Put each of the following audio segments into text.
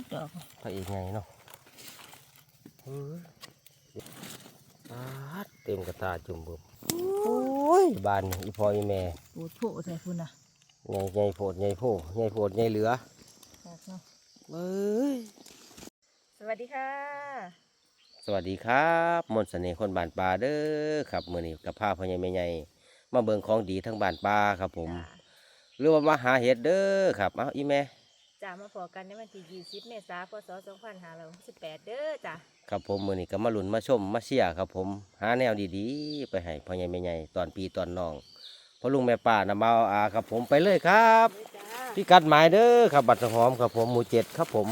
ดดอกพระเอกไงเนาะเฮ้ยปาดเต็มกระตาจุ่มบุบโอ้ยบานนี่อีพออีแม่ปูดโผใส่พุ่นน่ะใหญ่ใหญ่โพดใหญ่โพใหญ่โพดใหญ่เหลือครับเนาะเอ้ยสวัสดีค่ะ สวัสดีครับมนต์เสน่ห์คนบ้านปลาเด้อครับมื้อนี้กับพาพ่อใหญ่แม่ใหญ่มาเบิ่งของดีทั้งบ้านปลาครับผม หรือว่ามาหาเห็ดเด้อครับ เอ้าอีแม่ จ้ามาพอกันในวันที่ 20 เมษายน พศ 2568 เด้อจ้ะครับผมมื้อนี้ก็มาลุ้นมาชมมาเชียร์ครับผมหาแนวดีๆ ไปให้พ่อใหญ่แม่ใหญ่ตอนปีตอนน้องพ่อลุงแม่ป้านำเบาอาครับผมไปเลยครับเด้อจ้าพี่กัดหมายเด้อครับบัตรหอมครับผมหมู่เจ็ดครับผม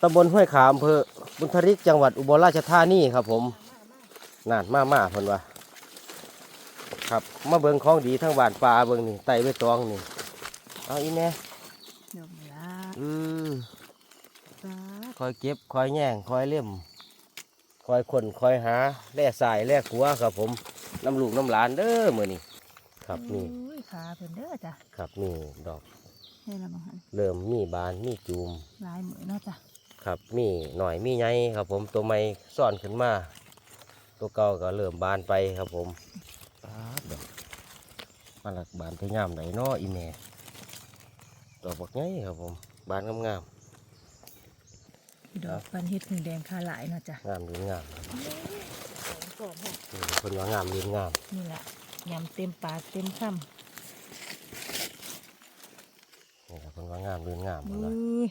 ตำบลห้วยขามอำเภอบุญทริกจังหวัดอุบลราชธานีครับผมนั่นมามาเพิ่นว่าครับมาเบิ่งของดีทั้งบ้านปลาเบิ่งนี่ไต่ไว้ตองนี่เอาอีแน่ ดอกละอืมจ้าคอยเก็บคอยแย่งคอยเล่มคอยคนคอยหาแล่สายแล่ขัวครับ ผมน้ำลูกน้ำหลานเด้อมื้อนี้ครับนี่อุ้ยขาเพิ่นเด้อจ้ะครับนี่ดอกให้ละมังหันเริ่มมีบานมีจูมลายมือเนาะจ้ะครับมีหน่อยมีไงครับ ผมตัวใหม่ซ่อนขึ้นมา ตัวเก่าก็เริ่มบานไปครับผมป๊าดดอกมาหลักบานไปงามไหนนาะอีแม่ดอกบักไงครับผม บานงามดอกปันเฮ็ดพึ่งแดงขาหลายเนาะจ้ะๆงามดีงามครับสองสองนี่คนว่างามดีงามนี่แหละยำเต็มปากเต็มคนี่ครับคนว่างามดีงามำเพิ่นอุ้ว่าย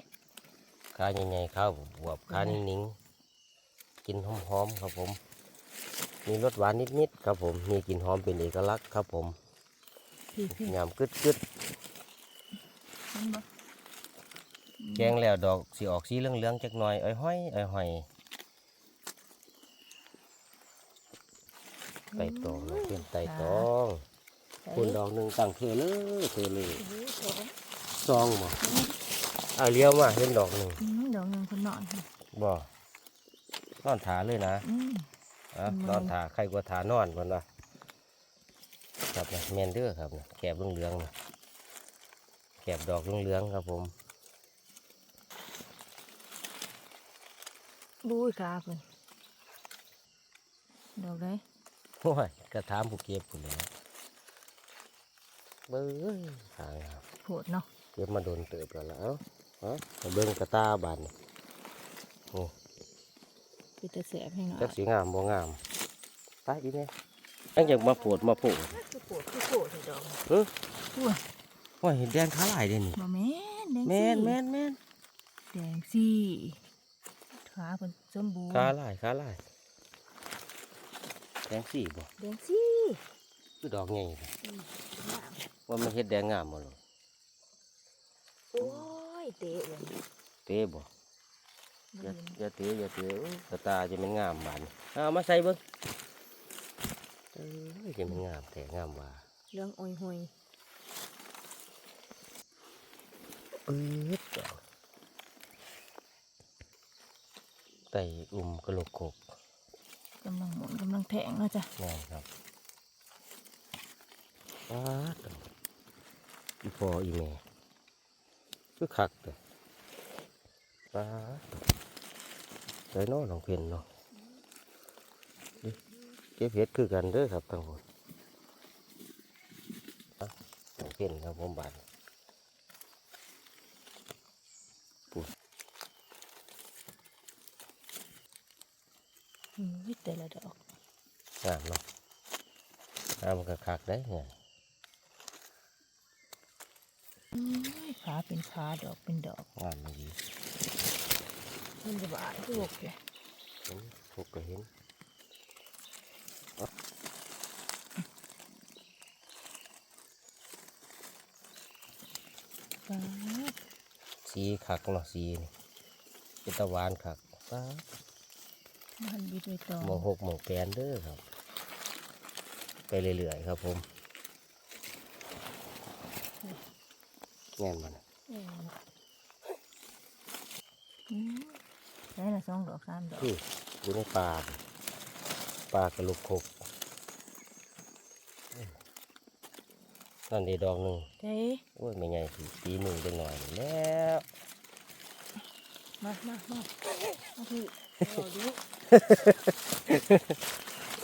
ขาใหญ่ๆข้าวบวบขานิ่งๆกินหอมๆครับผม มีรสหวานนิดๆครับผมมีกลิ่นหอมเป็นเอกลักษณ์ครับผมพี่พี่ยำกึดๆเห็นบ่ แกงแล้วดอกสีออกสีเหลืองๆจักหน่อยอ้อยห้อยอ้อยห้อยไต่ตองนะเพื่อนไต่ตองคุณดอกหนึ่งตั้งเธอเลยเธอเลยอุ้ยสองซองบ่เอาเลี้ยวมาเห็นดอกหนึ่งอืมดอกหนึงคนนอนค่ะบ่นอนถาเลยนะอืมอะทำไมนอนถาใครกว่าถานอนก่อนวะครับนะแมนเด้อครับนะแกบเหลืองๆนะแกบดอกเหลืองๆครับผม บุ้ยขาเพิ่นดอกได้โอ้ยกระถามผู้เก็บผู้นแหล้วเบ้ยหางครับโผดเนาะเก็บมาโดนเติบแล้วล่ะเอ้าเอ้ามาเบิ่งกระตาบานนี่โอ้เป็นตะแสบให้หน่อยจักสีงามบ่งามตายอีเนี่ยยังอยากมาปวดมาโผล่คือโผดคือโผดให้ดอกเอออุ้ยว่าเห็นแดงขาลายเด้นี่บ่แม่นแดงแม่นสิแม่นแม่นแดงสี่ ขาเพิ่นสมบูรณ์ขาลายขาลายแดงสีบ่แดงสี่คือดอกใหญ่อืมงามว่ามันเฮ็ดแดงงามบ่หรอโอ้ยเตะเลยเตะบ่บ่อย่าเห็นอย่าเตะอย่าเตะโอ้ยกระตาจะมันงามบานนี่เอามาใส่เบิ่งเอ้ยจะมันงามแต่งามว่าเรื่องอ้อยหอยปื๊ดดอก ไต่อุ่มกระโหลกโขกกำลังหมุนกำลังแทงเนาะจ้ะแม่นครับป๊าดดอกอีพออีแม่คือคักแต่ป๊าดใจน้อน้องเพ็ญเนาะดิเก็บเห็ดคือกันเด้อครับทั้งหมดอะน้องเพ็ญครับผมบาน อืม แต่ละดอกงามเนาะงามก็คักได้เนี่ยอืมขาเป็นขาดอกเป็นดอกงามดีมันจะบาดคือบอกเลยเห็นพวกก็เห็นฟ้าสีคักเนาะสีนี่เป็นตะหวานคักป๊าด มันดีด้วยตองหมองหกหมองแปนเด้อครับ ไปเรื่อยๆครับผมแง่นมันอืมอืมได้ละสองดอกสามดอกคืออยู่ในป่านี่ป่ากระลุกคกนั่นดีดอกหนึ่งเด้โอ้ยไม่ใหญ่สิปีหนึ่งได้หน่อยแล้ว มามามามาพี่เอาดู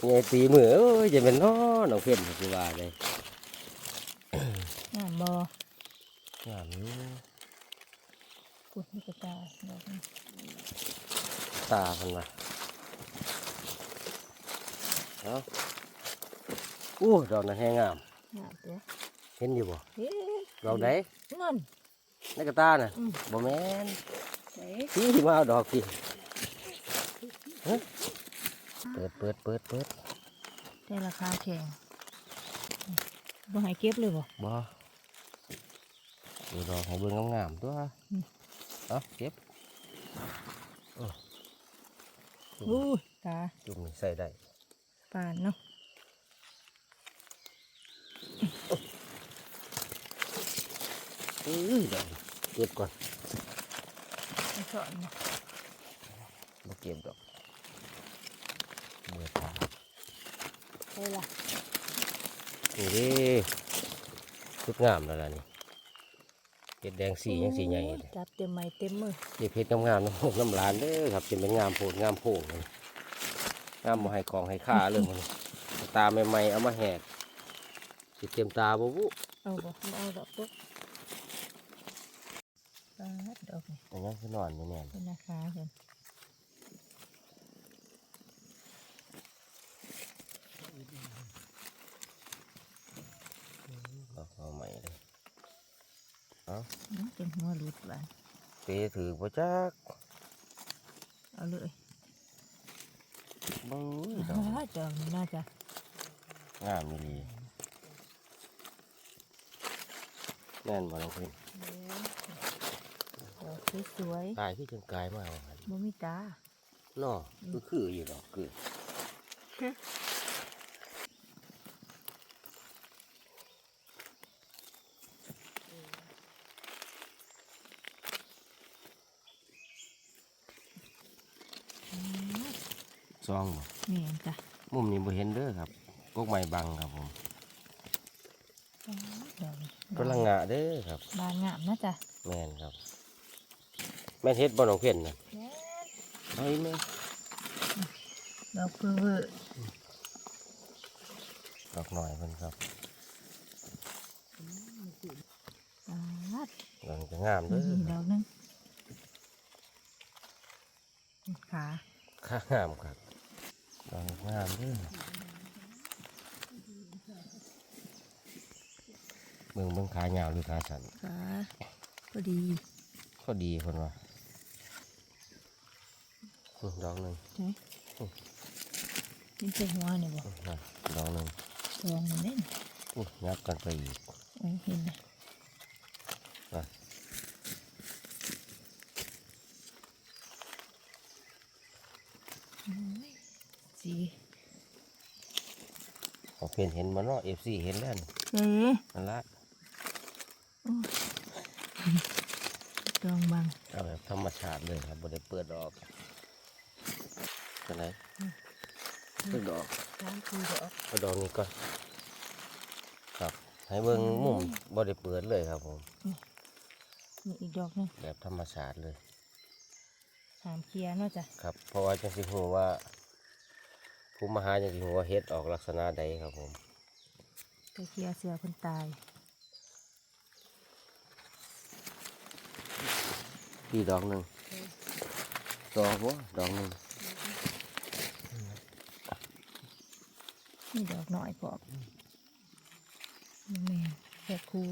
ไงตีมือโอ้ยจะเป็นน้อน้องเพี้ยนคือว่าเลยงานบองามอยู่กุดนี่กระตายดอกนี้ตาเพิ่นว่าเอาอู้ดอกนั้นแห้งงามงามตัวเห็นอยู่บ่เฮ้ยดอกไหนเงินในกระตาน่ะอืมบ่แม่นไหนพี่มาเอาดอกสิฮะ เปิดเปิดเปิดเปิดได้ราคาแข็งบ่ให้เก็บเลยบ่บ่ดูดอกให้เบิ่งงามๆตัวอืมเอาเก็บอู้ยตาจุ่มนี่ใส่ได้ปานเนาะอื้อดอกเก็บก่อนไม่สอนเนาะบ่เก็บดอก เบื่อตาได้ละนี่เดิชุดงามแล้วล่ะนี่เห็ดแดงสียังสีใหญ่โอ้ยเลยจับเต็มไม้เต็มมือเก็บเห็ดงามๆน้ำพกน้ำลานเด้อครับเป็นเป็นงามโพดงามโพงเลยงามบ่ให้ของให้ค่าเลยมันตาใหม่ๆเอามาแหกสิเต็มตาบ่บุเอาบ่ไม่เอาดอกปุ๊บปาดดอกนี่อันนั้นคือนอนอยู่แน่นเป็นราคาเห็น เอาเอาใหม่เลย อื้อเป็นหัวหลุดบานเปถือบ่จักเอาเลยบึ้ยดอ่าอกดอกนี่น่าจะงามอีหลีแน่นบ่น้องเพิ่นดอกสวยกายคือจังกายมาว่าหั่นๆบ่มีตาเนาะคือคืออยู่ดอกคืออื ซองบ่แม่นจ้ะมุมนี้บ่เห็นเด้อครับกกไม้บังครับผมปาดดอกนี่กำลังงะเด้อครับ บานงามนะจ๊ะแม่นครับ แม่นเฮ็ดบ่น้องเพี้ยนน่ะแม่นเฮ้ยแม่ดอกเพื่อเวอร์ดอกหน่อยเพิ่นครับปาดดอกจะงามเด้นี่อดอกหนึงขาข้างามครับดอก งามเด้อเบิ่งเบิ่งขายาวหรือขาสั้นขาพอดีก็ดีเพิ่นว่าอื้อดอกหนึงใช่นี่เป็นหัวเนี่ยบ่อื้อนั่นดอกหนึงลองมันเล่นอื้อยับกันไปอีกโอ้เห็นไหม อะ โอ้ยสี ของ เพิ่นเห็นบ่เนาะ FC เห็นแล้วนี่เอ๊ะนั่นละดองบังเอาแบบธรรมชาติเลยครับบ่ได้เปิดดอกจังไดเปิดดอกน้ำคือดอกเอาดอกนี้ก่อนครับ ให้เบิ่งมุมบ่ได้เปิดเลยครับผมนี่อีกดอกหนึงแบบธรรมชาติเลยหามเคลียร์เนาะจ้ะครับ เพราะว่าจังสิฮู้ว่า ผู้มาหาจังสิฮู้ว่าเฮ็ดออกลักษณะใดครับผมไปเคลียร์เสือคนตายพี่ดอกหนึงดอกบ่ดอกหนึงนี่ดอกหน่อยพอนี่แม่นแค่คู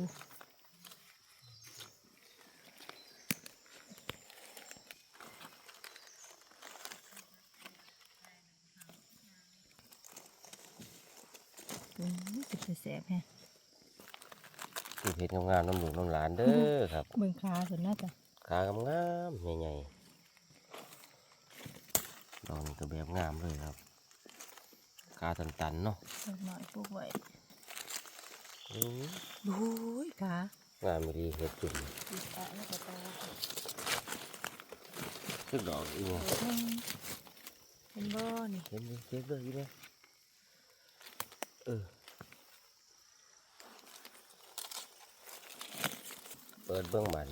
อืมจะแสบแฮะ คือ เฮ็ดงามๆน้ำหลูกน้ำหลานเด้อครับเบิ่งขาส่วนน่าจะขางามๆใหญ่ๆดอกนี้ก็แบบงามเลยครับขาตันๆเนาะดอกหน่อยปลูกไว้อื้อโอ้ยขางามอีหลีเฮ็ดจุ่มอีตาแล้วก็ตาคือดอกอีหยังดอกหนึ่งเป็นบ่อนี่เห็นดิเก็บเลยอีเนี่ยเออ เปิดเบื้องบาน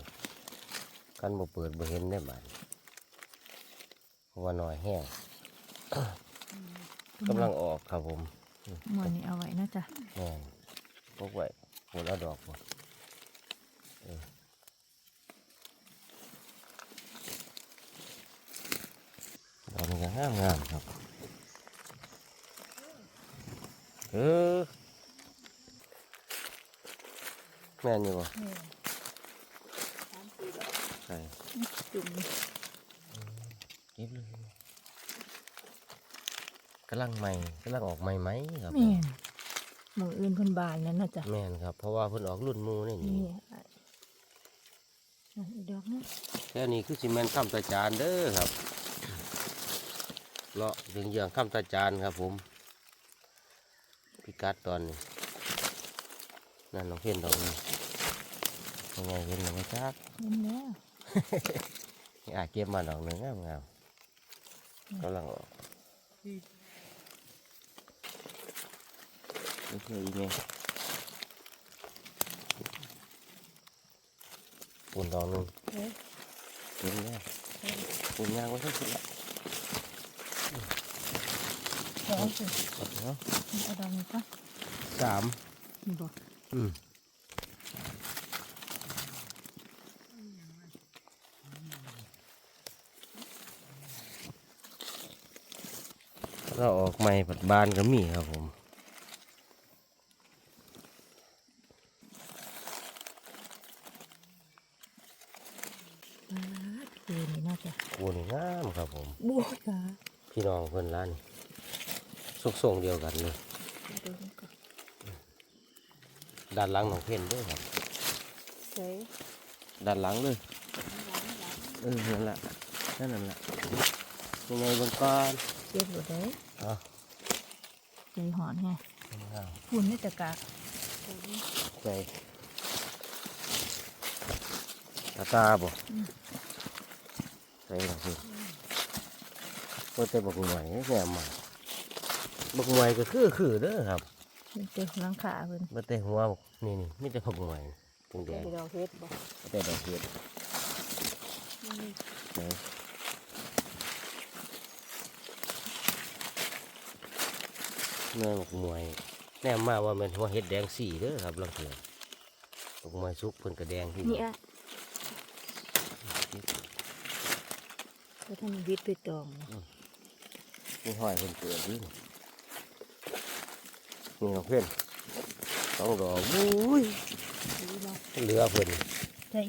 กันบ่เปิดบ่เห็นได้บานเพราะว่าหน่อยแห้งกำลังออกครับผมหมอนนี่เอาไว้นะจ๊ะแม่นพกไว้หัวละดอกหมดเออดอกนี้ก็งามงามๆครับ เออแม่นอยู่บ่ ใช่จุ่มเก็บเลยกำลังใหม่กำลังออกใหม่ไหมครับแม่นหมูอื่นเพิ่นบานแล้วนะจ๊ะแม่นครับ เพราะว่าเพิ่นออกรุ่นหมูนี่นี่นี่อะนั่นอีกดอกนึงแค่นี้คือซีเมนข้ามตาจานเด้อครับเลาะถึงเยื่องข้ามตาจานครับ ผม พิกัดตอนนี้นั่นน้องเพี้ยนดอกนี้ยังไงเห็นหรือไม่จักเห็นแล้ว นี่อาเก็บมาดอกหนึ่งงามงามกำลังออกนี่คืออีเมลปุ่นดอกหนึ่ง เฮ้ย เห็นแล้วปุ่นยางไว้ทั้งสิ้นละ สองสิ เอาเนาะ เอาดอกนี้ก่อน สาม นี่บอก อืม เราออกใหม่ปัดบานก็มีครับผมคือนี่น่าจะโอ้นี่งามครับผมบัวจ้าพี่น้องเพื่อนร้านนี่สุกส่งเดียวกันเลยดูนี่ก่อนด้านหลังของเพ่นด้วยครับใส่ด้านหลังเลยเออนั่นแหละนั่นนั่นแหละยังไงเบนก้อน เจ็บอยู่ได้เอะใจหอนไงงามฝุ่นนี่แต่กากใจตาตาบ่ใจหลังพี่ก็แต่บักหน่วยแง่มาบักหน่วยก็คือคือเด้อครับมันเจ็บหลังขาเพิ่นบ่แต่หัวบักนี่นี่มีแต่บักหน่วยแดงดอกเฮ็ดบ่ๆแต่ดอกเห็ดไหน แม่บักหน่วย แน่มาว่ามันหัวเห็ดแดงสีเด้อครับลังเถื่อบักหน่วยสุกเพิ่นก็แดงที่นี่อะก็ทำวิทย์ไปตองนะนี่ห้อยเพิ่นเกิดนี่นี่เนาะเพื่อนต้องดอกอุ้ยดีเนาะเหลือเพิ่นใช่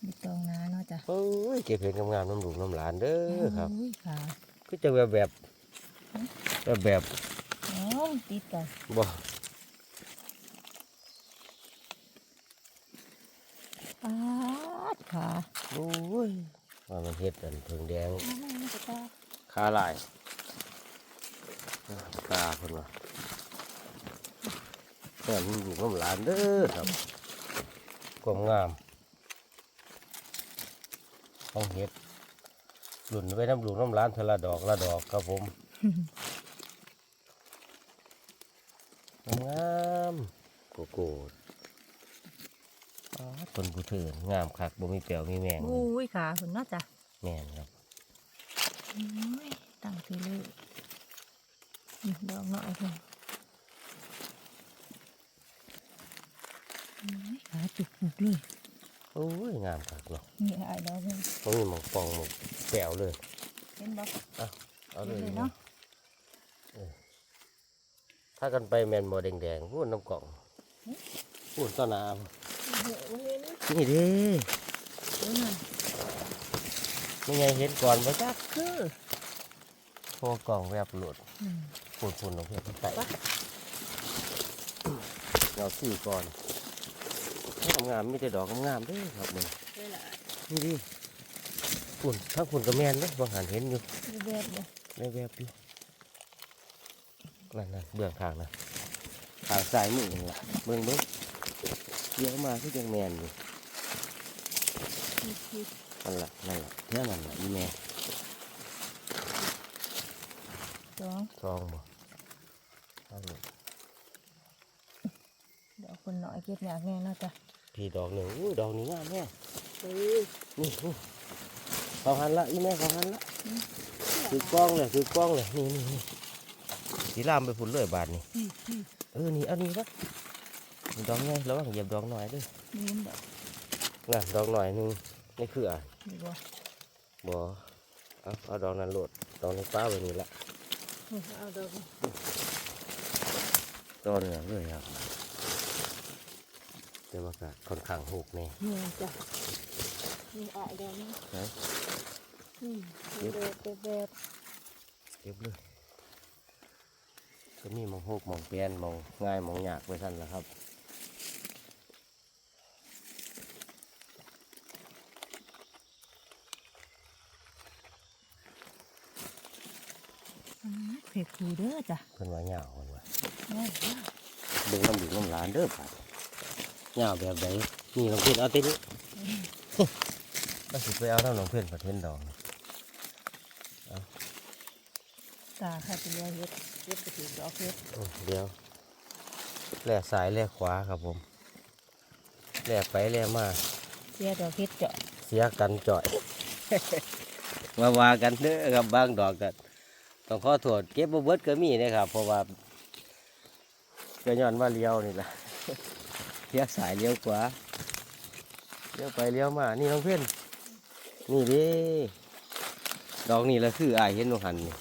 ไปตองนาเนาะจ้ะโอ้ยเก็บเห็นงามๆน้ำลูกน้ำหลานเด้อครับอุ้ยขาก็จะแบบแบบ แบบแบบอ๋อติดกันบ่ปาดขาโอ้ยว่ามันเฮ็ดอันเพิงแดงอ้าวมันจะตาขาลายตาเพิ่นว่าแม่นลูกน้ำหลานเด้อครับความงามต้องเฮ็ดหลุ่นไว้น้ำลูกน้ำหลานเทอละดอกละดอกครับผม งามๆ โกโก้อ๋อต้นผู้เถื่อนงามคักบ่มีเปลียวมีแมงเลยอุ้ยขาคุณเนาะจ้ะแม่นครับอุ้ยตั้งคือเลยนี่ดอกน้อยเพิ่นอุ้ยขาจุกจุกเลยโอ้ยงามคักเนาะนี่ไอ้ดอกเพิ่นบ่มีหมองปองหมองแปลวเลยเห็นบ่เอาเลยเห็นเลยเนาะเนาะเออถ้ากันไปแมนบ่แดงๆพูดน้ำกล่อง พูดต้นน้เห็นำนี่เด้เห็นน่ะไม่ไงเห็นก่อนบ่จักคือโทรกล่องแวบหลุดอืมพูดพูดลงเพื่อนไปเราสี่ก่อนงามๆมีแต่ดอกงามๆเด้อครับมึงได้ละนี่ดิฝุ่นถ้าฝุ่นกับแมนเด้บางหันเห็นอยู่ได้แบบบ่ในแวบอยู่นั่นนั่นเบื้องข้างนะ ทางซ้ายมือนี่ล่ะเบื้องเบื้องเดี๋ยวมาที่ยังแมนอยู่นั่นล่ะนั่นล่ะเท่านั้นล่ะอีแม่สองซองบ่เอาลูกดอกคนน้อยเก็บอยากแน่เนาะจ้ะพี่ดอกหนึ่งอุ้ยดอกนี้งามแม่เออนี่นี่เขาหันละอีแม่เขาหันละถือกล้องเลยถือกล้องเลยนี่นี่นี่สีลามไปฝุ่นเลยบาทนี่นี่นี่ เออนี่เอันนี้ละดอกไงระวังเหยียบดอกหน่อยเด้วยนี่มันแบบน่ะดอกหน่อยหนึงนี่คืออะนี่บ่บ่เอาเอาดอกนั้นโหลดดอกนี้ป้าไว้นี่ละเอาดอกนี่ดอกเหนือเลยครับแต่ว่าก็ค่อนข้างหกแน่นี่จ้ะนี่อะดอกนี้ไหนอืมนี่แบบแบบแบบเก็บเลย ก็มีหมองหกหมองเปลี่ยนหมองง่ายหมองยากไปสั่นละครับอืมเผ็ดคูเด้อจ้ะเพิ่นว่าหยาวเพิ่นว่าโอ้ยเบิ่งน้ำดูน้ำลานเด้อป่าหยาวแบบใดนี่น้องเพิ่นเอาเต็นี้ก็สิไปเอาน้ำน้องเพิ่นประเทศดอกนี่ ตาค่ะเป็นยาเฮ็ดเฮ็ดไปถึงดอกเฮ็ดอืมเดี๋ยวแล่ซ้ายแล่ขวาครับผมแล่ไปแล่มาเสียดอกเฮ็ดเจาะเสียกันจ่อยมาว่ากันเด้อครับบางดอกกันต้องขอโทษเก็บบ่เบิดก็มีนะครับ เพราะว่าก็ย้อนว่าเลี้ยวนี่แหละเลี้ยวสายเลี้ยวขวาเลี้ยวไปเลี้ยวมา นี่น้องเพื่อนนี่เดิดอกนี่แหละคืออายเห็นน้องหันนี่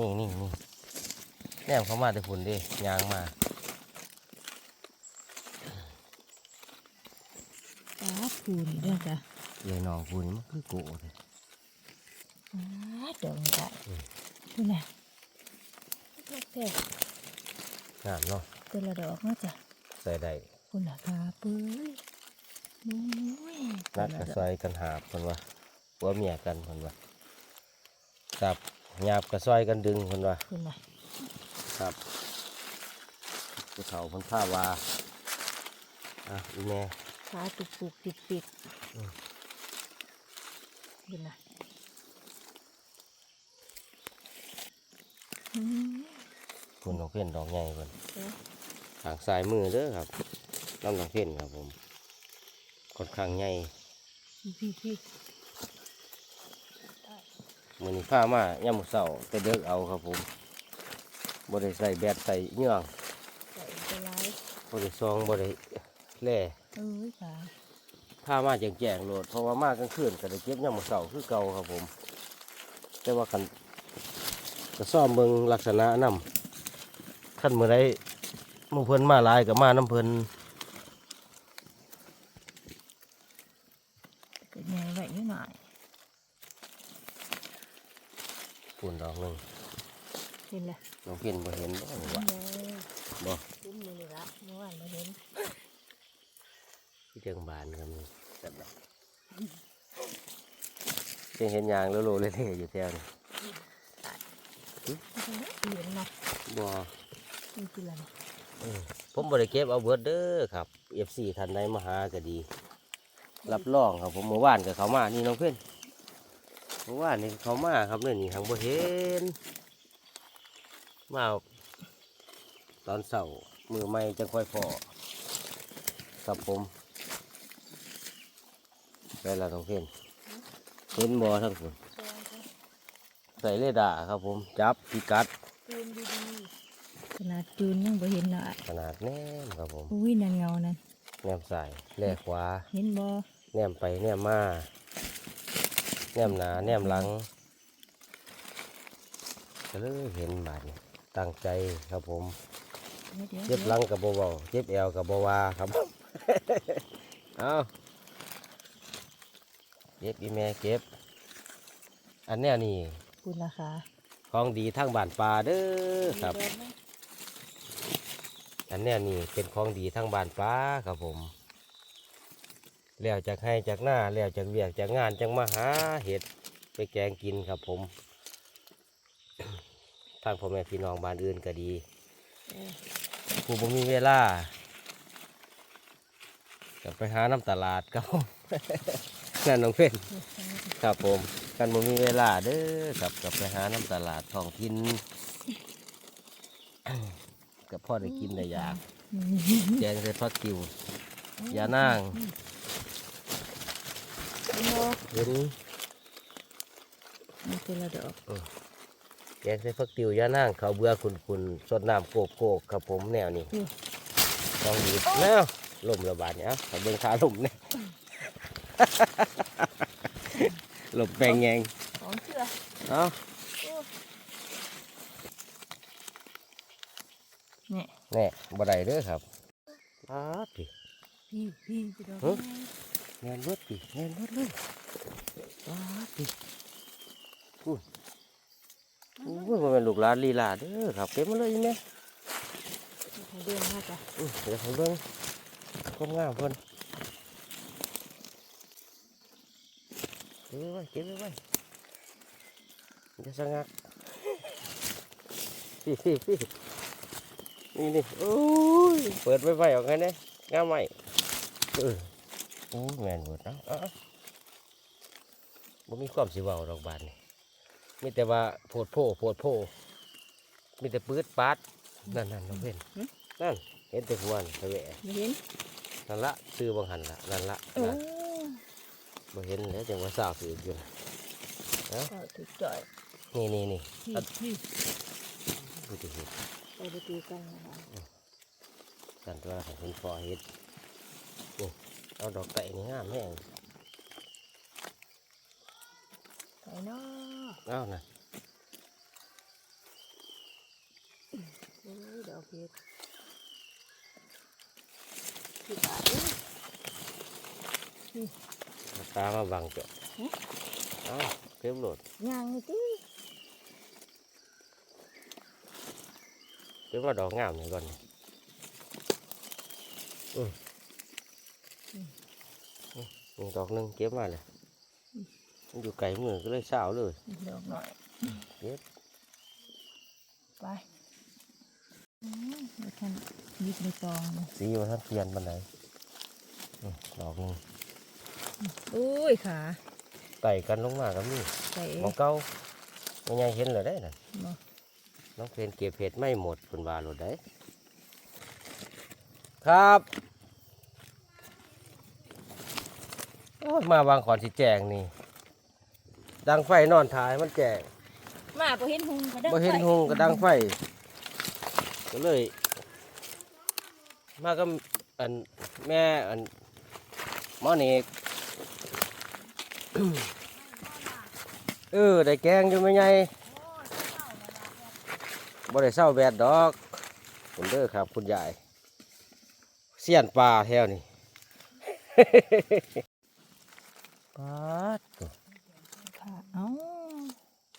นี่นี่นี่แนมเข้ามาแต่ฝุ่นเดิยางมาตาคูนี่เด้อจ้ะเยายน้องฝุ่นมันคือโกะเลยอ่าดอกนี่จ้ะอืมดูน่ะเล็กแท้งามเนาะแต่ละดอกเนาะจ้ะใส่ได้คุณราคาเปื้ยนุ้ยนัดกระซอยกันหาบคนว่าผัวเมียกันคนว่าครับ หยาบกระซอยกันดึงคนว่าคุณน่ะครับผู้เฒ่าคนผ้าวาอะอีแม่ขาตุกตุกติดติดอืมคุณน่ะอืมคุณน้องเพ่นดอกใหญ่คนเอ๊ะทางซ้ายมือเด้อครับลำน้องเพ่นครับผมค่อนข้างใหญ่พี่พี่พี่ มือนี้ผ้ามาย่ำมือเสาแต่เด็กเอาครับผมบ่ได้ใส่แบตใส่เยื่องใส่ไปไล่บ่ได้ซองบ่ได้แล่เอ้ยขาผ้ามาแจงๆโหลดเพราะว่ามากลางคืนก็ได้เก็บย่ำมือเสาคือเก่าครับผม แต่ว่ากันก็ซ่อมเบิงลักษณะน้ำขั้นเมื่อไรหมู่เพิ่นมาหลายกับมาน้ำเพิ่น เกิดใหญ่ไว้นิดหน่อย ปุ่นดอกหนึ่ง เห็ นเลยน้องเพิ่นบ่เห็นบ่เห็นวะเลยบ่คุ้มมือนี่ละเมื่อวานมาเห็นที่เจิงบานครับนี่แบบนั้นจะเห็นยางโลโลเล่ๆอยู่แถวนี้เหรียญเนาะบ่นี่คืออะไรเออผมบ่ได้เก็บเอาเบิดเด้อครับ FC ท่านใดมาหาก็ดี รับรองครับผมเมื่อวานกับเขามานี่น้องเพิ่นเมื่อวานนี่เขามาครับเนี่ยนี่ทางบ่เห็น มาตอนเสาร์มือไม่จังค่อยพอครับผมไปละน้องเพิ่นเห็นบ่ทั้งคนใส่เรดาร์ครับผม จับพิกัดจูนดีๆขนาดจูนยังบ่เห็นเนาะขนาดแน่นครับผมอุ้ยนั่นเงานั่นแนมใส่แล่ขวาเห็นบ่แนมไปแนมมาแนมหนาแนมหลังก็เลยเห็นบาดนี้ ตั้งใจครับผมเดี๋ยวเจ็บหลังกับโบเบาเจ็บแอวกับโบวาครับ เอาเก็บอีแม่เก็บ อันเนี้ยนี่คุณราคาของดีทั้งบ้านป่าเด้อครับ อันเนี้ยนี่เป็นของดีทั้งบ้านป่าครับผม แล้วจากให้จากหน้าแล้วจากเวียกจากงานจังมาหาเห็ดไปแกงกินครับผม ทางพ่อแม่พี่น้องบ้านอื่นก็ดีผู้บ่มีเวลาก็ไปหาน้ำตลาดครับผมนั่นน้องเพ่นครับผม กันบ่มีเวลาเด้อครับกับไปหาน้ำตลาดท้องถิ่นกับพ่อได้กินได้อยากแกงใส่ผักกิวอย่านั่งเห็นบ่เห็นนี่คือระดอก แกงใส่ฟักติวยานั่งเขาวเบื่อคุณคุณสดน้ำโกกโกกครับผมแนวนี้นี่ต้องดีบแล้วลมระบาดเนี่ยเอาเบิ่งขาลมเนี่ยลมแปลงแยงของเชื่อเอานี่แน่บ่ได้เด้อครับปาดพี่พี่พี่พี่ดอกเฮ้ยแน่นเบิดพี่แน่นเบิดเลยปาดพี่พูด โอ้ยมันเป็นลูกหลานลีลาเด้อครับเก็บมาเลยแม่ให้เดือนมาจ้ะอื้อเดี๋ยวผมเบิ่งความงามเพิ่นเก็บไว้ไว้เก็บไว้ไว้จะสงักพี่พี่พี่นี่นี่โอ้ยเปิดไว้ไว้ออกไงเนี่ยงามไหมเออโอ้ยแมนเบิดเนาะเอ้าเอ้าบ่มีความสิเว้าดอกบานนี่ มีแต่ว่าโพดโพโพดโพมีแต่ปืดปาดนั่นนั่นน้องเพ่นนั่นเห็นแต่หัวนี่ไปแหวะไม่เห็นนั่นละซื้อบางหันละนั่นละโอ้นั่นบ่เห็นแล้วจังว่าสาวซื้ออยู่นะก็ถูกจ่อยนี่นี่นี่พี่อัดพี่ดูดิเห็ดไปดูตีกันนะคะกันตัวของคุณพ่อเห็ดนี่เอาดอกไก่นี่งามแห้งไปเนาะเอานะโอ้ยดอกเห็ดพี่บาทเอ้ยเอาตามาบังเจ้ะเอาเก็บโหลดย่างนี่ติเก็บมาดอกงามนี่ก่อนนี่อืมนี่ดอกหนึงเก็บมาเลยมัน อยู่ไกลมือก็เลยเศร้าเลยดอกหน่อยเก็บไปอืมเดี๋ยวท่านยิบในกองเลยสีมันทันเทียนบันไดอืมดอกหนึงโอ้ยขาไต่กันลงมากับนี่ใส่เอมองเก้าไม่ไงเห็นเลยได้น่ะบ่น้องเพนเก็บเห็ดไม่หมดคุณวาโหลดได้ ครับโอ้ยมาบางขอนสิแจงนี่ ดังไฟนอนถ่ายมันแจงมาบ่เห็นหุงก็ได้บ่เห็นหงก็ดังไฟ ก็เลย มากับอันแม่อันหมอเนก เออได้แกงอยู่ไหมไงบ่ได้เศร้าแบดดอกคุณเด้อครับ คุณยายเสียนปลาแถวนี่ปาดตัว ค่ะเอ้า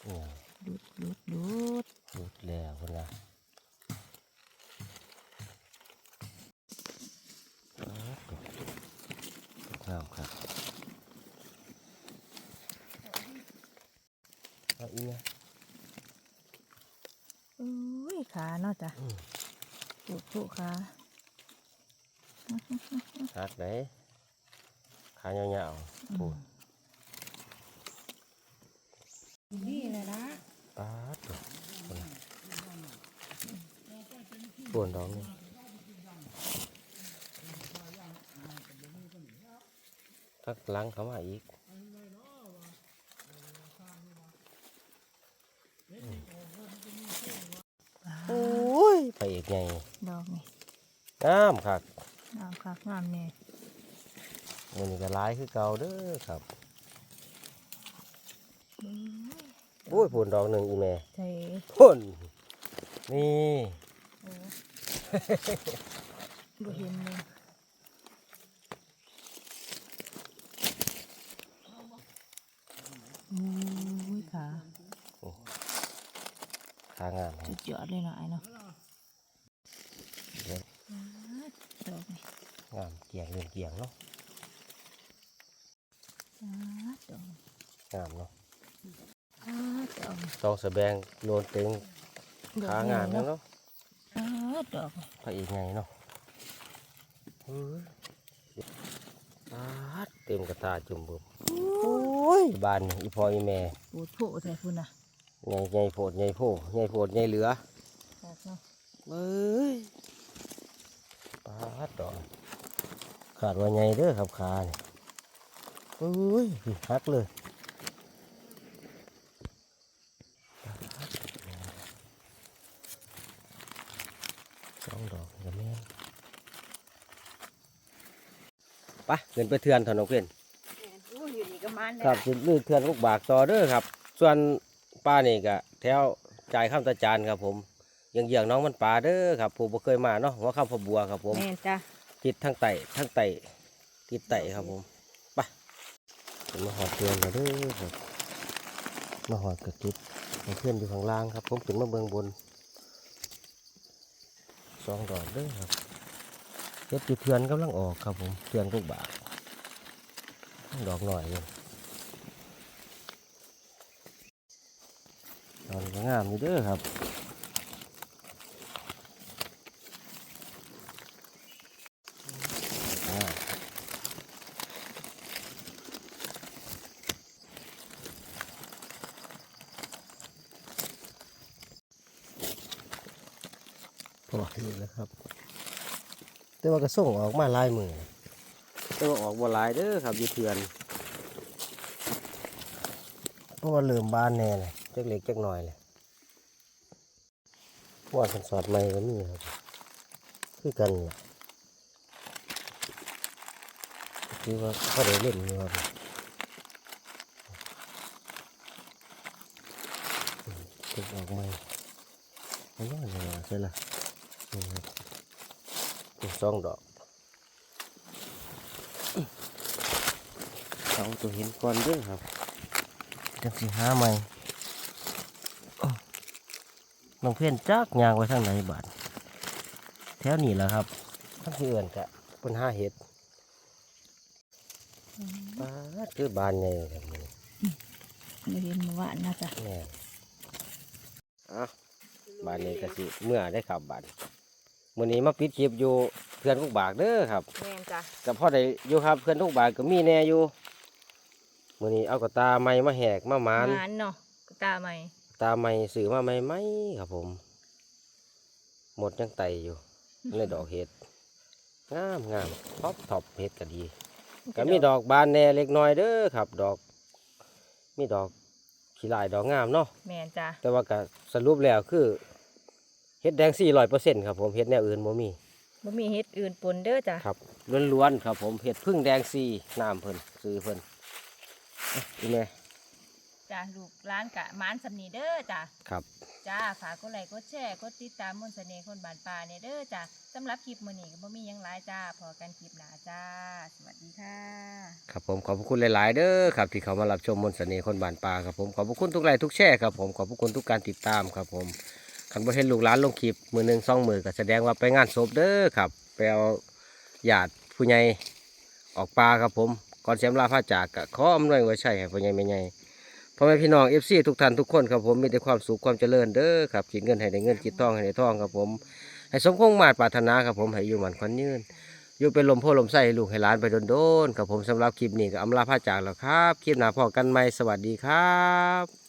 เนี่ย ดูดดูดดูดหลุดแล้วคุณนะปาดตัวงามครับเอาอีกนะโอ้ยขาเนาะจ้ะอืมปุกปุกขาหักไหนขายาวๆปูด นี่เลยนะ ปาดตัวคุณนะ ปวนดอกนี่ทักหลังเขามาอีกโอ้ยไปอีกไงดอกนี่งามคักงามคักงามเนี่ยมันนี้ก็ร้ายคือเก่าเด้อครับโอ้ยผลดอกหนึ่งอีแม่ใส่ผลนี่โอ้ บ่เห็นเลยโอ้ยขาขางามสุดยอดเลยเนาะไอ้เนาะเดี๋ยวดอกนี่งามเกียงเรื่องเกียงเนาะดอกงามเนาะดอกต้องแสดงโลนเต็งขางามเนาะ ดอกไปอีกไงเนาะเฮ้ยปาดเต็มกระตาจุ่มบุบโอ้ยบานนี่อีพออีแม่ปวดโผใส่คุณน่ะใหญ่ใหญ่โพดใหญ่โพใหญ่โพดใหญ่เหลือครับเนาะเอ้ยปาดดอกขาดว่าใหญ่เด้อครับขานี่โอ้ยหักเลยสองดอกกับแม่น ไปเงินไปเทือนถนนเพื่อนอู้อยู่นี่ก็มันครับสิลือเทือนลูกบากต่อเด้อครับ ส่วนป้านี่ก็แถวจ่ายข้ามตาจานครับผมยังเยี่ยงน้องมันป่าเด้อครับผมบ่เคยมาเนาะหัวข้ามพบัวครับผมแม่นจ้ะติดทั้งไตทั้งไตติดไตครับผมไปผมมาหอดเตือนมาเด้อครับมาหอดกระติดให้เพื่อนอยู่ข้างล่างครับ ผมขึ้นมาเบื้องบนสองดอกเด้อครับ เฮ็ดอยู่เทือนกำลังออกครับผมเทือนลูกบากดอกหน่อยเลยดอกงามอยู่เด้อครับอ่าพอนี่แล้วครับ แต่ว่าก็ส่งออกมาหลายมือแต่ว่าออกบ่หลายเด้อครับอยู่เทือนเพราะว่าเริ่มบานแน่เลยจักเล็กจักหน่อยเลยว่าสันสอดใหม่ก็มีครับ คือกันล่ะคือว่าเขาได้เล่นอยู่ครับติดออกมาอันนี้อะไรใช่ละนี่ครับอีก สองดอกเอาตัวหินก่อนเด้วยครับจังสิหาใหม่อ้อน้องเพี้ยนจักยางไว้ทางไหนบาดแถวนี้แหละครับทั้งที่เอื่นกะเป็นห้าเห็ดปลาคือบานใหญ่แบบนี้ไม่เห็นเมื่อวานนะจ้ะแม่นเอะบานนี้ก็สิเมื่อได้ขับบานมื้อนี้มาปิดคลิปอยู่ เพื่อนลูกบากเด้อครับแม่นจ้ะกับพ่อได้อยู่ครับเพื่อนลูกบากก็มีแน่อยู่มื้อนี้เอากระตาไม้มาแหกมาหมานมานเนาะกระตาใหม่ตาไม้สื่อมาไม้ไม้ครับผม หมดยังไตอยู่ในดอกเห็ดงามงามท็อปท็อปเห็ดก็ดีก็มีดอกบานแหน่เล็กน้อยเด้อครับ ดอก มีดอกขีลายดอกงามเนาะแม่นจ้ะแต่ว่าก็สรุปแล้วคือเห็ดแดงสี่ร้อยเปอร์เซ็นต์ครับผมเห็ดแนวอื่นบ่มี บ่มีเฮ็ดอื่นปนเด้อจ้ะครับล้วนๆครับ ผมเห็ดพึ่งแดงสี่น้ำเพิ่นซื้อเพิ่นอะนี่แม่จ้ะลูกร้านกะมานสำนีเด้อจ้ะครับจ้าฝากกดไลค์กดแชร์กดติดตามมนต์เสน่ห์คนบ้านป่าเนี่ยเด้อจ้ะสำหรับคลิปมื้อนี้ก็บ่มีหยังหลายจ้าพอกันคลิปหน้าจ้า สวัสดีค่ะ ครับผมขอบพระคุณหลาย ๆ เด้อครับ ที่เขามารับชมมนต์เสน่ห์คนบ้านป่าครับผมขอบพระคุณทุกไลค์ทุกแชร์ครับผมขอบพระคุณทุกการติดตามครับผม คันบ่เห็นลูกหลานลงคลิปมือหนึ่งสองมือก็แสดงว่าไปงานศพเด้อครับ ไปเอาญาติผู้ใหญ่ออกป่าครับผมก่อนเสียมลาพระจากก็ขออำนวยไว้ใช่ให้ผู้ใหญ่แม่ใหญ่พ่อแม่พี่น้องเอฟซีทุกท่านทุกคนครับผมมีแต่ความสุขความเจริญเด้อครับคิดเงินให้ได้เงินคิดทองให้ได้ทองครับผม ให้สมคงมาตรปรารถนาครับผมให้อยู่หมันควันยืนอยู่เป็นลมโพลมไส้ให้ลูกให้หลานไปโดนๆครับผมสำหรับคลิปนี้ก็อำลาพาจากแล้วครับคลิปหน้าพอกันไหมสวัสดีครับ